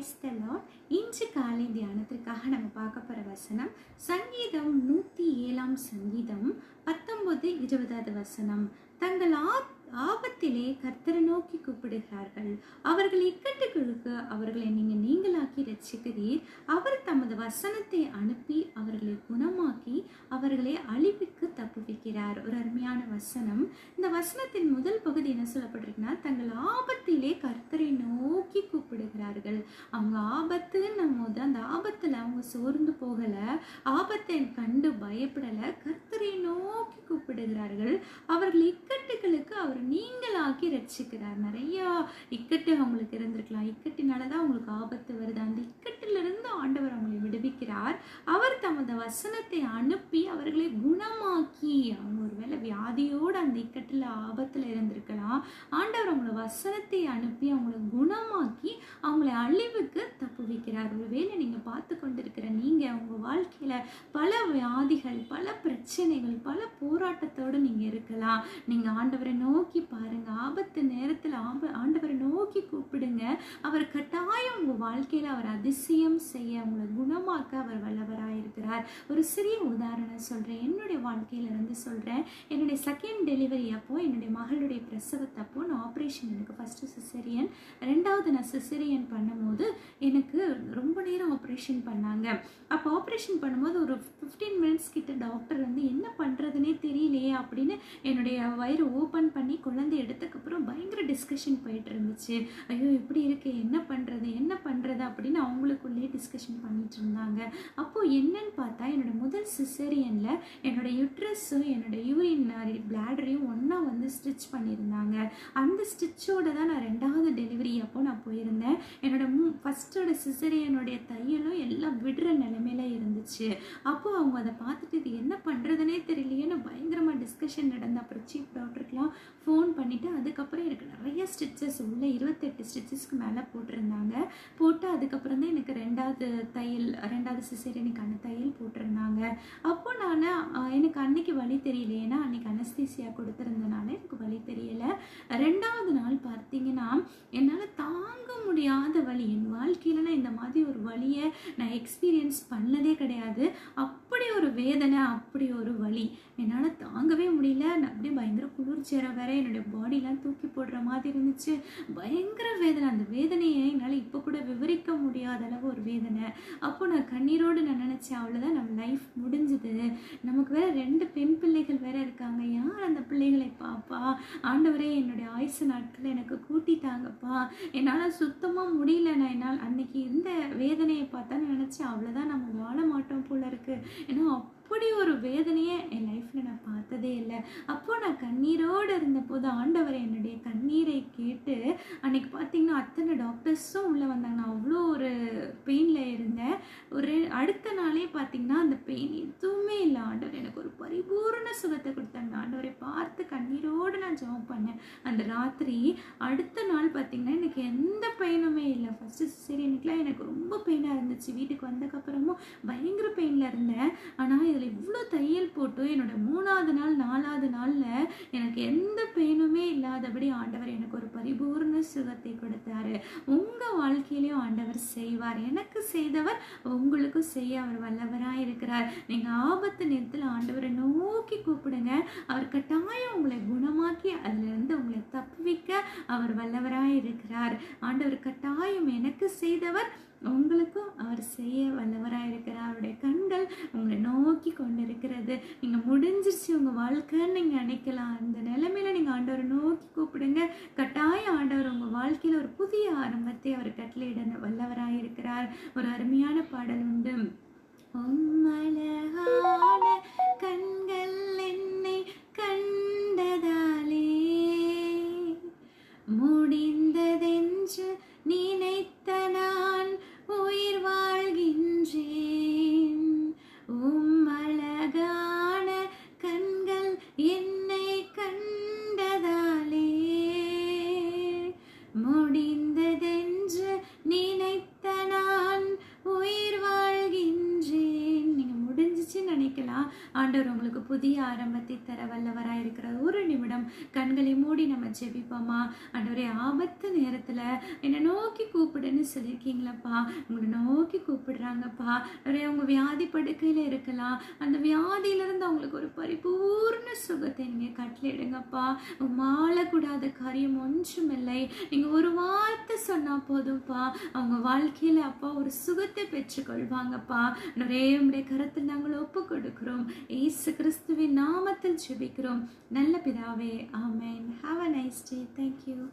Praise the Lord இன்று காலை தியானத்திற்காக நம்ம பார்க்க போகிற வசனம் சங்கீதம் நூற்றி ஏழாம் சங்கீதம் பத்தொன்பது இருபதாவது வசனம். தங்கள் ஆ ஆபத்திலே கர்த்தரை நோக்கி கூப்பிடுகிறார்கள். அவர்கள் இக்கட்டுகளுக்கு அவர்களை நீங்கள் நீங்களாக்கி ரசிக்கிறீர் அவர் தமது வசனத்தை அனுப்பி அவர்களை குணமாக்கி அவர்களை அழிவுக்கு தப்புவிக்கிறார். ஒரு அருமையான வசனம். இந்த வசனத்தின் முதல் பகுதி என்ன சொல்லப்பட்டிருக்குன்னா தங்கள் ஆபத்திலே கர்த்தரை நோக்கி கூப்பிடுகிறார்கள். அவங்க ஆபத்துன்னும் போது அந்த ஆபத்தில் அவங்க சோர்ந்து போகலை ஆபத்தை கண்டு பயப்படலை கர்த்தரை நோக்கி கூப்பிடுகிறார்கள். அவர்கள் இக்கட்டுகளுக்கு அவர் நீங்களாக்கி ரட்சிக்கிறார். நிறையா இக்கட்டு அவங்களுக்கு இருந்திருக்கலாம். இக்கட்டினால தான் அவங்களுக்கு ஆபத்து வருது. அந்த இக்கட்டிலிருந்து ஆண்டவர் அவங்களை விடுவிக்கிறார். அவர் தமது வசனத்தை அனுப்பி அவர்களை குணம் குணமாக்கி அவங்க ஒருவேளை வியாதியோடு அந்த இக்கட்டில் ஆபத்தில் இருந்திருக்கலாம். ஆண்டவர் அவங்கள வசனத்தை அனுப்பி அவங்கள குணமாக்கி அவங்களை அழிவுக்கு தப்புவிக்கிறார் ஒருவேளை நீங்கள் பார்த்து கொண்டிருக்கிற நீங்கள் உங்கள் வாழ்க்கையில் பல வியாதிகள் பல பிரச்சனைகள் பல போராட்டத்தோடு நீங்கள் இருக்கலாம். நீங்கள் ஆண்டவரை நோக்கி பாருங்க. ஆபத்து நேரத்தில் ஆப ஆண்டவரை நோக்கி கூப்பிடுங்க. அவர் கட்டாயம் உங்கள் வாழ்க்கையில் அவர் அதிசயம் செய்ய உங்களை குணமாக்க அவர் வல்லவராக இருக்கிறார் ஒரு சிறிய உதாரணம் சொல்கிறேன் என்னுடைய வாழ்க்கை இருந்து சொல்கிறேன் என்னுடைய செகண்ட் டெலிவரி அப்போ என்னுடைய மகளுடைய பிரசவத்தப்போ நான் ஆப்ரேஷன் எனக்கு ஃபஸ்ட்டு சிசரியன் ரெண்டாவது நான் சிசரியன் பண்ணும்போது எனக்கு ரொம்ப நேரம் ஆப்ரேஷன் பண்ணாங்க. அப்போ ஆப்ரேஷன் பண்ணும்போது ஒரு ஃபிஃப்டீன் மினிட்ஸ் கிட்ட டாக்டர் வந்து என்ன பண்ணுறதுனே தெரியலையே அப்படின்னு என்னுடைய வயிறு ஓப்பன் பண்ணி குழந்தை எடுத்ததுக்கப்புறம் பயங்கர டிஸ்கஷன் போயிட்டு இருந்துச்சு. ஐயோ இப்படி இருக்கு என்ன பண்ணுறது என்ன பண்ணுறது அப்படின்னு அவங்களுக்குள்ளேயே டிஸ்கஷன் பண்ணிட்டு இருந்தாங்க. அப்போது என்னன்னு பார்த்தா என்னோட முதல் சிசரியனில் என்னோட யுட்ரஸும் என்னோட யூரின் பிளாடரையும் ஒன்றா வந்து ஸ்டிச் பண்ணியிருந்தாங்க. அந்த ஸ்டிச்சோட தான் நான் ரெண்டாவது டெலிவரி அப்போ நான் போயிருந்தேன். என்னோட மூ ஃபஸ்ட்டோட சிசரியனுடைய தையலும் எல்லாம் விடுற நிலைமையில இருந்துச்சு. அப்போது அவங்க அதை பார்த்துட்டு இது என்ன பண்ணுறதுனே தெரியலையேன்னு பயங்கரமாக டிஸ்கஷன் நடந்த அப்புறம் சீஃப் டாக்டருக்குலாம் ஃபோன் பண்ணிவிட்டு அதுக்கப்புறம் எனக்கு நிறைய ஸ்டிச்சஸ் உள்ள இருபத்தெட்டு ஸ்டிச்சஸ்க்கு மேலே போட்டிருந்தாங்க. போட்டு அதுக்கப்புறம் தான் எனக்கு ரெண்டாவது தையல் ரெண்டாவது சிசரியனுக்கான தையல் போட்டிருந்தாங்க. அப்போ நான் எனக்கு அன்னைக்கு வழி தெரியல. ஏன்னா அன்னைக்கு அனஸ்தீசியா கொடுத்துருந்தனால எனக்கு வழி தெரியல. ரெண்டாவது நாள் பார்த்தீங்கன்னா என்னால் தாங்க முடியாத வழி என் வாழ்க்கையில நான் இந்த மாதிரி ஒரு வழியை நான் எக்ஸ்பீரியன்ஸ் பண்ணதே கிடையாது. அப் ஒரு வேதனை அப்படி ஒரு வலி. என்னால் தாங்கவே முடியல. நான் அப்படியே பயங்கர குளிர்ச்சியற வேற என்னுடைய பாடிலாம் தூக்கி போடுற மாதிரி இருந்துச்சு. பயங்கர வேதனை. அந்த வேதனையை என்னால் இப்போ கூட விவரிக்க முடியாத அளவு ஒரு வேதனை. அப்போ நான் கண்ணீரோடு நான் நினச்சேன் அவ்வளோதான் நம்ம லைஃப் முடிஞ்சுது. நமக்கு வேற ரெண்டு பெண் பிள்ளைகள் வேற இருக்காங்க. யார் அந்த பிள்ளைகளை பாப்பா? ஆண்டவரே என்னுடைய ஆயுசு நாட்கள் எனக்கு கூட்டி தாங்கப்பா. என்னால் சுத்தமாக முடியல நான் என்னால் அன்னைக்கு இந்த வேதனையை பார்த்தா நினச்சேன் அவ்வளோதான் நம்ம வாழ மாட்டோம் போல இருக்கு. ஏன்னா அப்படி ஒரு வேதனையை என் லைஃப்பில் நான் பார்த்ததே இல்லை. அப்போது நான் கண்ணீரோடு இருந்தபோது ஆண்டவர் என்னுடைய கண்ணீரை கேட்டு அன்னைக்கு பார்த்தீங்கன்னா அத்தனை டாக்டர்ஸும் உள்ளே வந்தாங்க. நான் அவ்வளோ ஒரு பெயினில் இருந்தேன். ஒரு அடுத்த நாளே பார்த்தீங்கன்னா அந்த பெயின் எதுவுமே இல்லை. ஆண்டவர் எனக்கு ஒரு பரிபூர்ண சுகத்தை கொடுத்தாங்க. ஆண்டவரை பார்த்து கண்ணீரோடு நான் ஜாப் பண்ணேன். அந்த ராத்திரி அடுத்த நாள் பார்த்தீங்கன்னா எனக்கு எந்த பெயினுமே இல்லை. ஃபஸ்ட்டு சிசேரியனுக்குலாம் எனக்கு ரொம்ப பெயினாக இருந்துச்சு. வீட்டுக்கு வந்ததுக்கப்புறமும் பயங்கர பெயினில் இருந்தேன். ஆனால் இதில் இவ்வளோ தையல் போட்டு என்னோட மூணாவது நாள் நாலாவது நாளில் எனக்கு எந்த பெயினுமே இல்லாதபடி ஆண்டவர் எனக்கு ஒரு பரிபூர்ண சுகத்தை கொடுத்தாரு. உங்கள் வாழ்க்கையிலையும் ஆண்டவர் செய்வார். எனக்கு செய்தவர் உங்களுக்கும் செய்ய அவர் வல்லவராக இருக்கிறார். நீங்கள் ஆபத்து நேரத்தில் ஆண்டவரை நோக்கி கூப்பிடுங்க. அவர் கட்டாயம் உங்களை குணமாக்கி அதிலிருந்து உங்களை தப்புவிக்க அவர் வல்லவராக இருக்கிறார். ஆண்டவர் கட்டாயம் எனக்கு செய்தவர் உங்களுக்கும் அவர் செய்ய வல்லவராக இருக்கிறார். அவருடைய கண்கள் உங்களை நோக்கி கொண்டு இருக்கிறது நீங்கள் முடிஞ்சிருச்சு உங்கள் வாழ்க்கைன்னு நீங்கள் நினைக்கலாம். அந்த நிலைமையில நீங்கள் ஆண்டவரை நோக்கி கூப்பிடுங்க. கட்டாயம் ஆண்டவர் உங்கள் வாழ்க்கையில் ஒரு புதிய ஆரம்பத்தை அவர் கட்டளையிட வல்லவராக இருக்கிறார். ஒரு அருமையான பாடல் உண்டு. உம்மழகான கண்கள் in ஆண்டவர் உங்களுக்கு புதிய ஆரம்பத்தை தர வல்லவராக இருக்கிற ஒரு நிமிடம் கண்களை மூடி நம்ம ஜெபிப்போமா? ஆண்டவரே ஆபத்து நேரத்தில் என்னை நோக்கி கூப்பிடுன்னு சொல்லியிருக்கீங்களப்பா. உங்களை நோக்கி கூப்பிடுறாங்கப்பா. நிறைய அவங்க வியாதி படுக்கையில் இருக்கலாம். அந்த வியாதியிலிருந்து அவங்களுக்கு ஒரு பரிபூர்ண சுகத்தை நீங்கள் கட்டளிடுங்கப்பா மாளக்கூடாத காரியம் ஒன்றுமில்லை. நீங்கள் ஒரு வார்த்தை சொன்னால் போதும்ப்பா. அவங்க வாழ்க்கையில் அப்பா ஒரு சுகத்தை பெற்றுக்கொள்வாங்கப்பா. நிறைய உடைய கருத்தில் நாங்கள் ஒப்பு கொடுக்குறோம் ஏசு கிறிஸ்துவின் நாமத்தில் ஜெபிக்கிறோம். நல்ல பிதாவே ஆமேன். Have a nice day thank you